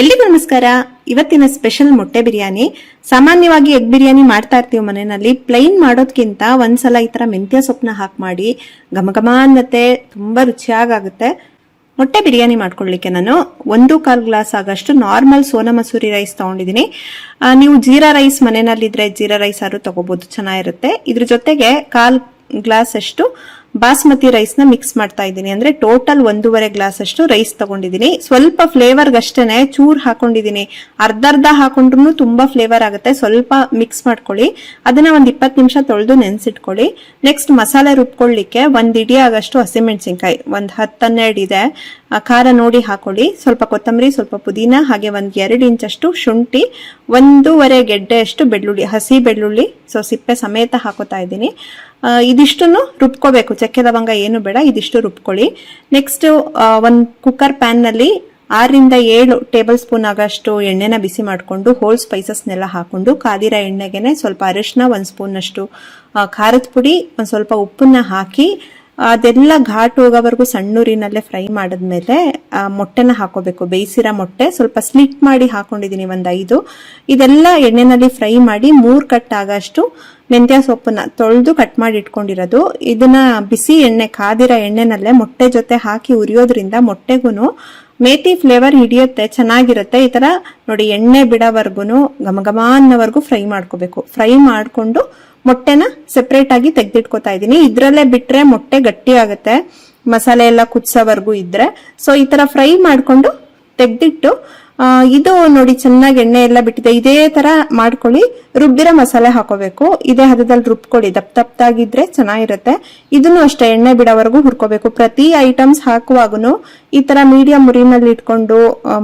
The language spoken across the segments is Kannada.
ಎಲ್ರಿಗೂ ನಮಸ್ಕಾರ. ಇವತ್ತಿನ ಸ್ಪೆಷಲ್ ಮೊಟ್ಟೆ ಬಿರಿಯಾನಿ. ಸಾಮಾನ್ಯವಾಗಿ ಎಗ್ ಬಿರಿಯಾನಿ ಮಾಡ್ತಾ ಇರ್ತೀವಿ ಮನೆಯಲ್ಲಿ. ಪ್ಲೈನ್ ಮಾಡೋದ್ಕಿಂತ ಒಂದ್ಸಲ ಈ ತರ ಮೆಂತ್ಯ ಸೊಪ್ಪನ್ನ ಹಾಕಿ ಮಾಡಿ ಘಮ ಘಮ ಅನ್ನತ್ತೆ, ತುಂಬಾ ರುಚಿಯಾಗುತ್ತೆ ಮೊಟ್ಟೆ ಬಿರಿಯಾನಿ ಮಾಡ್ಕೊಳ್ಳಿಕ್ಕೆ ನಾನು ಒಂದು ಕಾಲ್ ಗ್ಲಾಸ್ ಆಗಷ್ಟು ನಾರ್ಮಲ್ ಸೋನಾ ಮಸೂರಿ ರೈಸ್ ತಗೊಂಡಿದ್ದೀನಿ. ನೀವು ಜೀರಾ ರೈಸ್ ಮನೆಯಲ್ಲಿದ್ದರೆ ಜೀರಾ ರೈಸ್ ಆದ್ರೂ ತಗೋಬಹುದು ಚೆನ್ನಾಗಿರುತ್ತೆ. ಇದ್ರ ಜೊತೆಗೆ ಕಾಲು ಗ್ಲಾಸ್ ಅಷ್ಟು ಬಾಸ್ಮತಿ ರೈಸ್ ಮಿಕ್ಸ್ ಮಾಡ್ತಾ ಇದ್ದೀನಿ. ಅಂದ್ರೆ ಟೋಟಲ್ ಒಂದೂವರೆ ಗ್ಲಾಸ್ ಅಷ್ಟು ರೈಸ್ ತಗೊಂಡಿದ್ದೀನಿ. ಸ್ವಲ್ಪ ಫ್ಲೇವರ್ ಅಷ್ಟೇನೆ ಚೂರ್ ಹಾಕೊಂಡಿದ್ದೀನಿ. ಅರ್ಧ ಅರ್ಧ ಹಾಕೊಂಡ್ರು ತುಂಬಾ ಫ್ಲೇವರ್ ಆಗುತ್ತೆ. ಸ್ವಲ್ಪ ಮಿಕ್ಸ್ ಮಾಡ್ಕೊಳ್ಳಿ. ಅದನ್ನ ಒಂದ್ ಇಪ್ಪತ್ತು ನಿಮಿಷ ತೊಳೆದು ನೆನೆಸಿಟ್ಕೊಳ್ಳಿ. ನೆಕ್ಸ್ಟ್ ಮಸಾಲೆ ರುಬ್ಕೊಳ್ಳಿಕ್ಕೆ ಒಂದ್ ಇಡಿ ಆಗಷ್ಟು ಹಸಿಮೆಣಸಿನ್ಕಾಯಿ. ಒಂದ್ ಹತ್ತನ್ನೆರಡು ಇದೆ. ಖಾರ ನೋಡಿ ಹಾಕೊಳ್ಳಿ. ಸ್ವಲ್ಪ ಕೊತ್ತಂಬರಿ, ಸ್ವಲ್ಪ ಪುದೀನ, ಹಾಗೆ ಒಂದ್ ಎರಡು ಇಂಚಷ್ಟು ಶುಂಠಿ, ಒಂದೂವರೆ ಗೆಡ್ಡೆಯಷ್ಟು ಬೆಳ್ಳುಳ್ಳಿ, ಹಸಿ ಬೆಳ್ಳುಳ್ಳಿ. ಸೊ ಸಿಪ್ಪೆ ಸಮೇತ ಹಾಕೋತಾ ಇದ್ದೀನಿ. ಇದಿಷ್ಟು ಇದಿಷ್ಟನ್ನು ರುಬ್ಕೋಬೇಕು. ಚಕ್ಕೆ ಲವಂಗ ಏನು ಬೇಡ, ಇದಿಷ್ಟು ರುಬ್ಕೊಳ್ಳಿ. ನೆಕ್ಸ್ಟ್ ಒಂದು ಕುಕ್ಕರ್ ಪ್ಯಾನ್ನಲ್ಲಿ ಆರರಿಂದ ಏಳು ಟೇಬಲ್ ಸ್ಪೂನ್ ಆಗಷ್ಟು ಎಣ್ಣೆನ ಬಿಸಿ ಮಾಡಿಕೊಂಡು ಹೋಲ್ ಸ್ಪೈಸಸ್ನೆಲ್ಲ ಹಾಕೊಂಡು ಕಾದಿರ ಎಣ್ಣೆಗೆ ಸ್ವಲ್ಪ ಅರಿಶಿನ ಒಂದು ಸ್ಪೂನ್ ಅಷ್ಟು ಖಾರದ ಪುಡಿ, ಒಂದು ಸ್ವಲ್ಪ ಉಪ್ಪನ್ನ ಹಾಕಿ, ಅದೆಲ್ಲ ಘಾಟ್ ಹೋಗೋವರೆಗೂ ಸಣ್ಣೂರಿನಲ್ಲೇ ಫ್ರೈ ಮಾಡಿದ್ಮೇಲೆ ಮೊಟ್ಟೆನ ಹಾಕೋಬೇಕು. ಬೇಯಿಸಿರೋ ಮೊಟ್ಟೆ ಸ್ವಲ್ಪ ಸ್ಲಿಟ್ ಮಾಡಿ ಹಾಕೊಂಡಿದ್ದೀನಿ ಒಂದು ಐದು. ಇದೆಲ್ಲ ಎಣ್ಣೆನಲ್ಲಿ ಫ್ರೈ ಮಾಡಿ ಮೂರು ಕಟ್ ಆಗಷ್ಟು ಮೆಂತ್ಯ ಸೊಪ್ಪನ್ನ ತೊಳೆದು ಕಟ್ ಮಾಡಿ ಇಟ್ಕೊಂಡಿರೋದು. ಇದನ್ನ ಬಿಸಿ ಎಣ್ಣೆ, ಕಾದಿರೋ ಎಣ್ಣೆನಲ್ಲೇ ಮೊಟ್ಟೆ ಜೊತೆ ಹಾಕಿ ಉರಿಯೋದ್ರಿಂದ ಮೊಟ್ಟೆಗೂ ಮೇತಿ ಫ್ಲೇವರ್ ಹಿಡಿಯುತ್ತೆ, ಚೆನ್ನಾಗಿರುತ್ತೆ. ಈ ತರ ನೋಡಿ ಎಣ್ಣೆ ಬಿಡೋವರೆಗೂ ಘಮಘಮ ಘಮ ಅನ್ನೋವರೆಗೂ ಫ್ರೈ ಮಾಡ್ಕೋಬೇಕು. ಫ್ರೈ ಮಾಡಿಕೊಂಡು ಮೊಟ್ಟೆನ ಸೆಪ್ರೇಟ್ ಆಗಿ ತೆಗೆದಿಟ್ಕೋತಾ ಇದ್ದೀನಿ. ಇದ್ರಲ್ಲೇ ಬಿಟ್ರೆ ಮೊಟ್ಟೆ ಗಟ್ಟಿ ಆಗುತ್ತೆ. ಮಸಾಲೆ ಎಲ್ಲ ಕುದಿಸೋವರೆಗೂ ಇದ್ರೆ. ಸೊ ಈ ತರ ಫ್ರೈ ಮಾಡಿಕೊಂಡು ತೆಗ್ದಿಟ್ಟು ಇದು ನೋಡಿ ಚೆನ್ನಾಗಿ ಎಣ್ಣೆ ಎಲ್ಲ ಬಿಟ್ಟಿದೆ. ಇದೇ ತರ ಮಾಡ್ಕೊಳ್ಳಿ. ರುಬ್ಬಿರೋ ಮಸಾಲೆ ಹಾಕೋಬೇಕು. ಇದೇ ಹದದಲ್ಲಿ ರುಬ್ಕೊಳ್ಳಿ. ದಪ್ಪ ದಪ್ಪದಾಗಿದ್ರೆ ಚೆನ್ನಾಗಿರುತ್ತೆ. ಇದನ್ನು ಅಷ್ಟೇ ಎಣ್ಣೆ ಬಿಡೋವರೆಗೂ ಹುರ್ಕೋಬೇಕು. ಪ್ರತಿ ಐಟಮ್ಸ್ ಹಾಕುವಾಗೂ ಈ ತರ ಮೀಡಿಯಂ ಮುರಿನಲ್ಲಿ ಇಟ್ಕೊಂಡು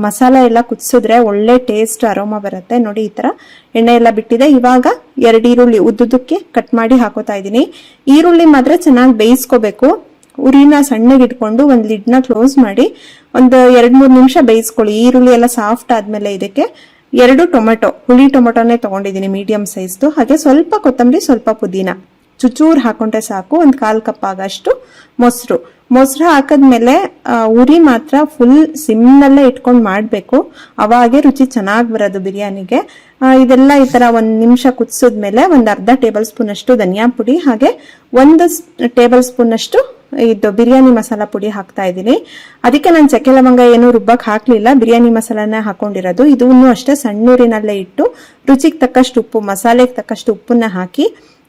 ಮಸಾಲೆ ಎಲ್ಲ ಕುದಿಸಿದ್ರೆ ಒಳ್ಳೆ ಟೇಸ್ಟ್, ಅರೋಮ ಬರುತ್ತೆ. ನೋಡಿ ಈ ತರ ಎಣ್ಣೆ ಎಲ್ಲ ಬಿಟ್ಟಿದೆ. ಇವಾಗ ಎರಡು ಈರುಳ್ಳಿ ಉದ್ದುದಕ್ಕೆ ಕಟ್ ಮಾಡಿ ಹಾಕೋತಾ ಇದ್ದೀನಿ. ಈರುಳ್ಳಿ ಮಾತ್ರ ಚೆನ್ನಾಗಿ ಬೇಯಿಸ್ಕೋಬೇಕು. ಉರಿನ ಸಣ್ಣಗೆ ಇಟ್ಕೊಂಡು ಒಂದು ಲಿಡ್ನ ಕ್ಲೋಸ್ ಮಾಡಿ ಒಂದು ಎರಡು ಮೂರು ನಿಮಿಷ ಬೇಯಿಸ್ಕೊಳ್ಳಿ. ಈರುಳ್ಳಿ ಎಲ್ಲ ಸಾಫ್ಟ್ ಆದಮೇಲೆ ಇದಕ್ಕೆ ಎರಡು ಟೊಮೆಟೊ, ಹುಳಿ ಟೊಮೆಟೊನೇ ತೊಗೊಂಡಿದ್ದೀನಿ ಮೀಡಿಯಂ ಸೈಜ್ದು ಹಾಗೆ ಸ್ವಲ್ಪ ಕೊತ್ತಂಬರಿ, ಸ್ವಲ್ಪ ಪುದೀನ. ಚುಚೂರು ಹಾಕೊಂಡ್ರೆ ಸಾಕು. ಒಂದು ಕಾಲು ಕಪ್ ಆಗಷ್ಟು ಮೊಸರು. ಮೊಸರು ಹಾಕಿದ್ಮೇಲೆ ಉರಿ ಮಾತ್ರ ಫುಲ್ ಸಿಮ್ನಲ್ಲೇ ಇಟ್ಕೊಂಡು ಮಾಡಬೇಕು. ಅವಾಗೆ ರುಚಿ ಚೆನ್ನಾಗಿ ಬರೋದು ಬಿರಿಯಾನಿಗೆ. ಇದೆಲ್ಲ ಈ ಥರ ಒಂದು ನಿಮಿಷ ಕುದಿಸಿದ್ಮೇಲೆ ಒಂದು ಅರ್ಧ ಟೇಬಲ್ ಸ್ಪೂನಷ್ಟು ಧನಿಯಾ ಪುಡಿ, ಹಾಗೆ ಒಂದು ಟೇಬಲ್ ಸ್ಪೂನ್ ಅಷ್ಟು ಇದು ಬಿರಿಯಾನಿ ಮಸಾಲ ಪುಡಿ ಹಾಕ್ತಾ ಇದ್ದೀನಿ. ಅದಕ್ಕೆ ನಾನು ಚಕ್ಕೆ ಲವಂಗ ಏನು ರುಬ್ಬಕ್ಕೆ ಹಾಕಲಿಲ್ಲ. ಬಿರಿಯಾನಿ ಮಸಾಲಾನ ಹಾಕೊಂಡಿರೋದು. ಇದನ್ನು ಅಷ್ಟೇ ಸಣ್ಣೂರಿನಲ್ಲೇ ಇಟ್ಟು ರುಚಿಗೆ ತಕ್ಕಷ್ಟು ಉಪ್ಪು, ಮಸಾಲೆಗೆ ತಕ್ಕಷ್ಟು ಉಪ್ಪನ್ನ ಹಾಕಿ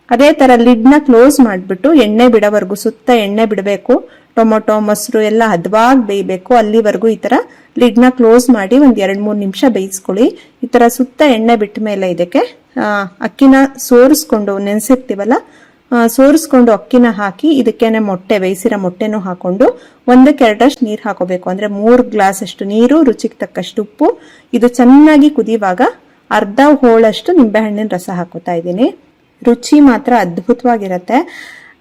ಅದೇ ಥರ ಲಿಡ್ನ ಕ್ಲೋಸ್ ಮಾಡಿಬಿಟ್ಟು ಎಣ್ಣೆ ಬಿಡೋವರೆಗೂ ಸುತ್ತ ಎಣ್ಣೆ ಬಿಡಬೇಕು. ಟೊಮೊಟೊ, ಮೊಸರು ಎಲ್ಲ ಹದವಾಗಿ ಬೇಯಬೇಕು. ಅಲ್ಲಿವರೆಗೂ ಈ ಥರ ಲಿಡ್ನ ಕ್ಲೋಸ್ ಮಾಡಿ ಒಂದು ಎರಡು ಮೂರು ನಿಮಿಷ ಬೇಯಿಸ್ಕೊಳ್ಳಿ. ಈ ಥರ ಸುತ್ತ ಎಣ್ಣೆ ಬಿಟ್ಟ ಮೇಲೆ ಇದಕ್ಕೆ ಅಕ್ಕಿನ ಸೋರಿಸ್ಕೊಂಡು ನೆನೆಸಿರ್ತೀವಲ್ಲ ಸೋರಿಸ್ಕೊಂಡು ಅಕ್ಕಿನ ಹಾಕಿ ಇದಕ್ಕೇನೆ ಮೊಟ್ಟೆ, ಬೇಯಿಸಿರೋ ಮೊಟ್ಟೆನೂ ಹಾಕೊಂಡು ಒಂದಕ್ಕೆ ಎರಡಷ್ಟು ನೀರು ಹಾಕೋಬೇಕು. ಅಂದ್ರೆ ಮೂರು ಗ್ಲಾಸ್ ಅಷ್ಟು ನೀರು, ರುಚಿಗೆ ತಕ್ಕಷ್ಟು ಉಪ್ಪು. ಇದು ಚೆನ್ನಾಗಿ ಕುದಿಯುವಾಗ ಅರ್ಧ ಹೋಳಷ್ಟು ನಿಂಬೆಹಣ್ಣಿನ ರಸ ಹಾಕೋತಾ ಇದ್ದೀನಿ. ರುಚಿ ಮಾತ್ರ ಅದ್ಭುತವಾಗಿರತ್ತೆ.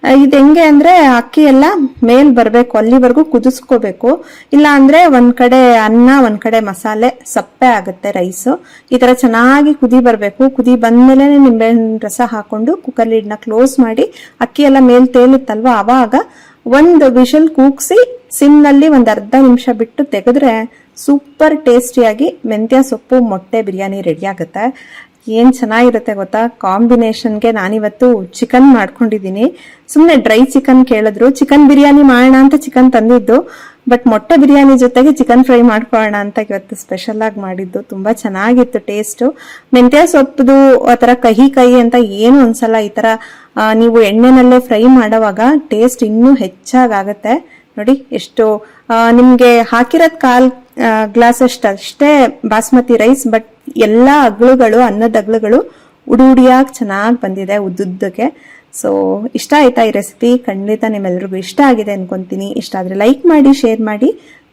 ಇದು ಹೆಂಗೆ ಅಂದ್ರೆ ಅಕ್ಕಿ ಎಲ್ಲ ಮೇಲ್ ಬರಬೇಕು, ಅಲ್ಲಿವರೆಗೂ ಕುದಿಸ್ಕೋಬೇಕು. ಇಲ್ಲ ಅಂದ್ರೆ ಒಂದ್ ಕಡೆ ಅನ್ನ, ಒಂದು ಕಡೆ ಮಸಾಲೆ, ಸಪ್ಪೆ ಆಗುತ್ತೆ ರೈಸು. ಈ ತರ ಚೆನ್ನಾಗಿ ಕುದಿ ಬರಬೇಕು. ಕುದಿ ಬಂದಮೇಲೆ ನಿಂಬೆ ರಸ ಹಾಕೊಂಡು ಕುಕ್ಕರ್ ಲೀಡ್ನ ಕ್ಲೋಸ್ ಮಾಡಿ ಅಕ್ಕಿ ಎಲ್ಲ ಮೇಲ್ ತೇಲುತ್ತಲ್ವ? ಅವಾಗ ಒಂದು ವಿಷಲ್ ಕೂಗ್ಸಿ ಸಿಮ್ನಲ್ಲಿ ಒಂದು ಅರ್ಧ ನಿಮಿಷ ಬಿಟ್ಟು ತೆಗೆದ್ರೆ ಸೂಪರ್ ಟೇಸ್ಟಿಯಾಗಿ ಮೆಂತ್ಯ ಸೊಪ್ಪು, ಮೊಟ್ಟೆ, ಬಿರಿಯಾನಿ ರೆಡಿ ಆಗುತ್ತೆ. ಏನ್ ಚೆನ್ನಾಗಿರುತ್ತೆ ಗೊತ್ತಾ? ಕಾಂಬಿನೇಷನ್ಗೆ ನಾನಿವತ್ತು ಚಿಕನ್ ಮಾಡ್ಕೊಂಡಿದ್ದೀನಿ. ಸುಮ್ಮನೆ ಡ್ರೈ ಚಿಕನ್ ಕೇಳಿದ್ರು. ಚಿಕನ್ ಬಿರಿಯಾನಿ ಮಾಡೋಣ ಅಂತ ಚಿಕನ್ ತಂದಿದ್ದು. ಬಟ್ ಮೊಟ್ಟೆ ಬಿರಿಯಾನಿ ಜೊತೆಗೆ ಚಿಕನ್ ಫ್ರೈ ಮಾಡ್ಕೊಳ್ಳೋಣ ಅಂತ ಇವತ್ತು ಸ್ಪೆಷಲ್ ಆಗಿ ಮಾಡಿದ್ದು. ತುಂಬಾ ಚೆನ್ನಾಗಿತ್ತು ಟೇಸ್ಟ್ ಮೆಂತ್ಯ ಸೊಪ್ಪದು, ಆ ತರ ಕಹಿ ಕಹಿ ಅಂತ ಏನು ಅನ್ಸಲ್ಲ ಈ ತರ ನೀವು ಎಣ್ಣೆನಲ್ಲೇ ಫ್ರೈ ಮಾಡೋವಾಗ ಟೇಸ್ಟ್ ಇನ್ನೂ ಹೆಚ್ಚಾಗತ್ತೆ ನೋಡಿ ಎಷ್ಟು ನಿಮ್ಗೆ ಹಾಕಿರೋದ್ ಕಾಲ್ ಗ್ಲಾಸ್ ಅಷ್ಟೇ ಬಾಸ್ಮತಿ ರೈಸ್ ಬಟ್ ಎಲ್ಲಾ ಅಗಳುಗಳು ಅನ್ನದ ಅಗಳುಗಳು ಉಡಿ ಉಡಿಯಾಗಿ ಚೆನ್ನಾಗಿ ಬಂದಿದೆ ಉದ್ದುದ್ದಕ್ಕೆ. ಸೊ ಇಷ್ಟ ಆಯ್ತಾ ಈ ರೆಸಿಪಿ ಖಂಡಿತ ನಿಮ್ಮೆಲ್ರಿಗೂ ಇಷ್ಟ ಆಗಿದೆ ಅನ್ಕೊಂತೀನಿ. ಇಷ್ಟ ಆದರೆ ಲೈಕ್ ಮಾಡಿ ಶೇರ್ ಮಾಡಿ.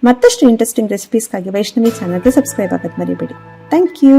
ಮತ್ತಷ್ಟು ಇಂಟ್ರೆಸ್ಟಿಂಗ್ ರೆಸಿಪೀಸ್ಗಾಗಿ ವೈಷ್ಣವಿ ಚಾನಲ್ಗೆ ಸಬ್ಸ್ಕ್ರೈಬ್ ಆಗೋದು ಮರಿಬೇಡಿ. Thank you